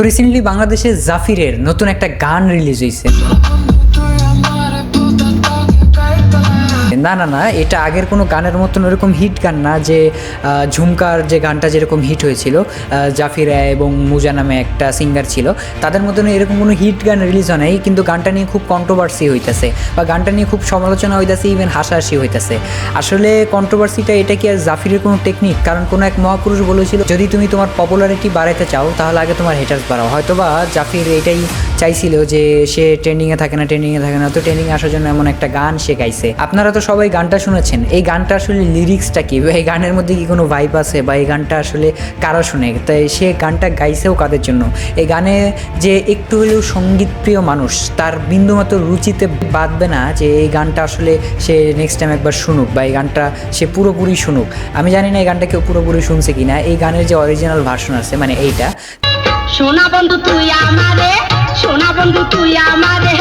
Recently বাংলাদেশে জাফিরের নতুন একটা গান রিলিজ হয়েছে না না না, এটা আগের কোনো গানের মতন ওরকম হিট গান না যে ঝুমকার যে গানটা যেরকম হিট হয়েছিল জাফিরা এবং মুজা নামে একটা সিঙ্গার ছিল, তাদের মতন এরকম কোনো হিট গান রিলিজ হয় নাই, কিন্তু গানটা নিয়ে খুব কন্ট্রোভার্সি হইতেছে বা গানটা নিয়ে খুব সমালোচনা হইতেছে ইভেন হাসাহাসি হইতেছে। আসলে কন্ট্রোভার্সিটা এটা কি আর জাফিরের কোনো টেকনিক কারণ কোনো এক মহাপুরুষ বলেছিল, যদি তুমি তোমার পপুলারিটি বাড়াতে চাও, তাহলে আগে তোমার হেটার্স বাড়াও। হয়তো বা জাফির এটাই চাইছিল যে, সে ট্রেন্ডিংয়ে থাকে না ট্রেন্ডিংয়ে থাকে না, তো ট্রেন্ডিংয়ে আসার জন্য এমন একটা গান সে গাইছে। আপনারা তো সবাই গানটা শুনেছেন, এই গানটা আসলে লিরিক্সটা কি? এই গানের মধ্যে কি কোনো ভাইব আছে বা এই গানটা আসলে কারা শুনে? তাই সে গানটা গাইছেও কাদের জন্য? এই গানে যে একটু হলেও সঙ্গীতপ্রিয় মানুষ, তার বিন্দুমাত্র রুচিতে বাঁধবে না যে এই গানটা আসলে সে নেক্সট টাইম একবার শুনুক বা এই গানটা সে পুরোপুরি শুনুক। আমি জানি না এই গানটা কেউ পুরোপুরি শুনছে কি না এই গানের যে অরিজিনাল ভার্সন আছে মানে এইটা। সোনা বন্ধু তুই আমারে সোনা বন্ধু তুই আমারে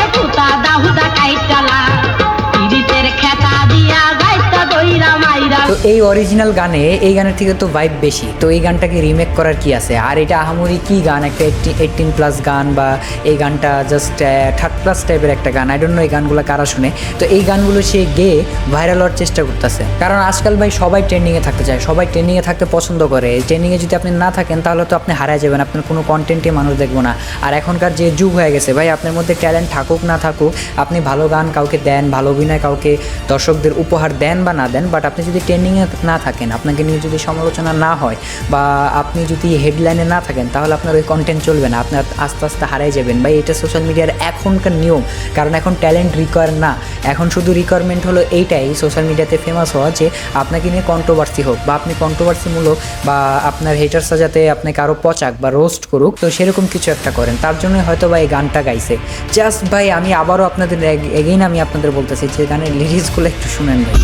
এই অরিজিনাল গানে এই গানের থেকে তো ভাইব বেশি। তো এই গানটাকে রিমেক করার কি আছে? আর এটা আহামরি কি গান? একটা এইটিন প্লাস গান বা এই গানটা জাস্ট থার্ড প্লাস টাইপের একটা গান। আই ডোন্ট নো এই গানগুলো কারা শুনে। তো এই গানগুলো সে গেয়ে ভাইরাল হওয়ার চেষ্টা করতেছে। কারণ আজকাল ভাই সবাই ট্রেন্ডিংয়ে থাকতে চায়। সবাই ট্রেন্ডিংয়ে থাকতে পছন্দ করে। ট্রেন্ডিংয়ে যদি আপনি না থাকেন, তাহলে তো আপনি হারায় যাবেন। আপনার কোনো কন্টেন্টে মানুষ দেখব না। আর এখনকার যে যুগ হয়ে গেছে, ভাই আপনার মধ্যে ট্যালেন্ট থাকুক না থাকুক, আপনি ভালো গান কাউকে দেন, ভালো অভিনয় কাউকে দর্শকদের উপহার দেন বা না দেন বাট আপনি যদি ট্রেন্ডিংয়ে না থাকেন, আপনাকে নিয়ে যদি সমালোচনা না হয় বা আপনি যদি হেডলাইনে না থাকেন, তাহলে আপনার ওই কন্টেন্ট চলবে না আপনার আস্তে আস্তে হারাই যাবেন। বা এটা সোশ্যাল মিডিয়ার এখনকার নিয়ম, কারণ এখন ট্যালেন্ট রিকোয়ার না। এখন শুধু রিকোয়ারমেন্ট হলো এইটাই সোশ্যাল মিডিয়াতে ফেমাস হওয়া যে আপনাকে নিয়ে কন্ট্রোভার্সি হোক বা আপনি কন্ট্রোভার্সিমূলক বা আপনার হেটার্সরা যাতে আপনাকে আরও পচাক বা রোস্ট করুক, তো সেরকম কিছু একটা করেন। তার জন্য হয়তো বা এই গানটা গাইছে। জাস্ট ভাই, আমি আবারও আপনাদের এগেইন আমি আপনাদের বলতেছি, যে গানের লিরিক্সগুলো একটু শুনেন ভাই।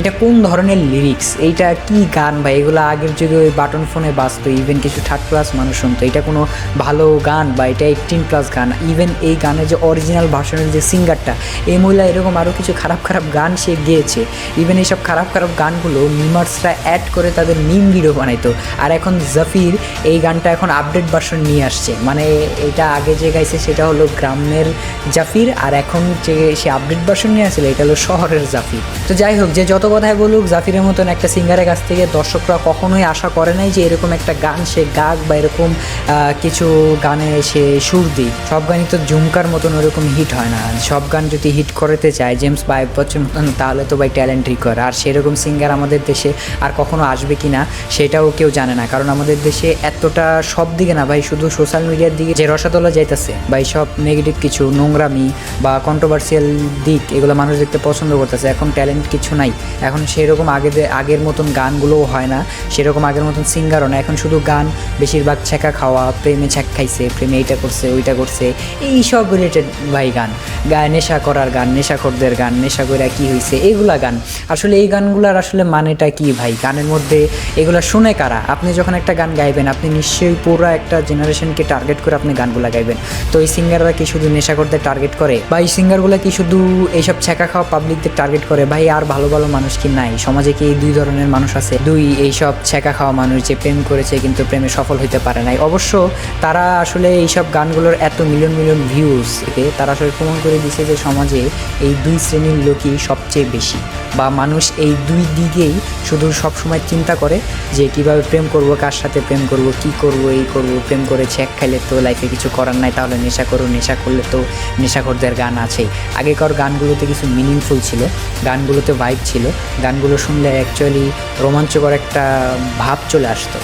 এটা কোন ধরনের লিরিক্স এইটা কি গান বা এগুলো আগের যুগে ওই বাটন ফোনে বাজতো ইভেন কিছু থার্ড ক্লাস মানুষ শুনতো। এটা কোনো ভালো গান বা এটা এইটিন প্লাস গান? ইভেন এই গানের যে অরিজিনাল ভার্সনের যে সিঙ্গারটা এই মহিলা এরকম আরও কিছু খারাপ খারাপ গান সে গেয়েছে। ইভেন এইসব খারাপ খারাপ গানগুলো মিমার্সরা অ্যাড করে তাদের মিম ভিডিও বানাইতো। আর এখন জাফির এই গানটা এখন আপডেট ভার্সন নিয়ে আসছে। মানে এটা আগে যে গাইছে সেটা হলো গ্রামের জাফির আর এখন যে সে আপডেট ভার্সন নিয়ে আসলে এটা হলো শহরের জাফির তো যাই হোক, যে যত কথাই বলুক, জাফিরের মতন একটা সিঙ্গারের কাছ থেকে দর্শকরা কখনোই আশা করে নাই যে এরকম একটা গান সে গাক বা এরকম কিছু গানে সে সুর দিক। সব গানই তো ঝুমকার মতন ওরকম হিট হয় না। সব গান যদি হিট করতে চায়, জেমস বাইব বচ্চন মতন তাহলে তো ভাই ট্যালেন্ট রিকোয়ার আর সেরকম সিঙ্গার আমাদের দেশে আর কখনো আসবে কি না, সেটাও কেউ জানে না। কারণ আমাদের দেশে এতটা সব দিকে না ভাই, শুধু সোশ্যাল মিডিয়ার দিকে যে রসাতলা যাইতেছে, ভাই সব নেগেটিভ কিছু, নোংরামি বা কন্ট্রোভার্সিয়াল দিক, এগুলো মানুষ দেখতে পছন্দ করতেছে। এখন ট্যালেন্ট কিছু নাই। এখন সেরকম আগে আগের মতন গানগুলোও হয় না, সেরকম আগের মতন সিঙ্গারও না। এখন শুধু গান, বেশিরভাগ ছ্যাঁকা খাওয়া, প্রেমে ছ্যাক খাইছে, প্রেমে এইটা করছে, ওইটা করছে, এই সব রিলেটেড ভাই গান। গায়ে নেশা করার গান, নেশাখোরদের গান, নেশা করে কী হয়েছে এগুলা গান। আসলে এই গানগুলার আসলে মানেটা কি ভাই? গানের মধ্যে এগুলা শুনে কারা? আপনি যখন একটা গান গাইবেন, আপনি নিশ্চয়ই পুরো একটা জেনারেশনকে টার্গেট করে আপনি গানগুলো গাইবেন। তো এই সিঙ্গাররা কি শুধু নেশাখোরদের টার্গেট করে? বা এই সিঙ্গারগুলো কি শুধু এইসব ছ্যাঁকা খাওয়া পাবলিকদের টার্গেট করে? ভাই, আর ভালো ভালো মানুষ কি নাই। সমাজে কি দুই ধরনের মানুষ আছে? দুই এইসব ছেঁকা খাওয়া মানুষ যে প্রেম করেছে কিন্তু প্রেমে সফল হইতে পারে নাই। অবশ্য তারা আসলে এইসব গানগুলোর এত মিলিয়ন মিলিয়ন ভিউজ থেকে তারা আসলে প্রমাণ করে দিছে যে সমাজে এই দুই শ্রেণির লোকই সবচেয়ে বেশি। বা মানুষ এই দুই দিকেই শুধু সবসময় চিন্তা করে যে কীভাবে প্রেম করব, কার সাথে প্রেম করব, কি করব, এই করব, প্রেম করে ছ্যাক খাইলে তো লাইফে কিছু করার নাই, তাহলে নেশা করো নেশা করলে তো নেশাখোরদের গান আছেই। আগেকার গানগুলোতে কিছু মিনিংফুল ছিল, গানগুলোতে ভাইব ছিল, গানগুলো শুনলে অ্যাকচুয়ালি রোমাঞ্চকর একটা ভাব চলে আসতো।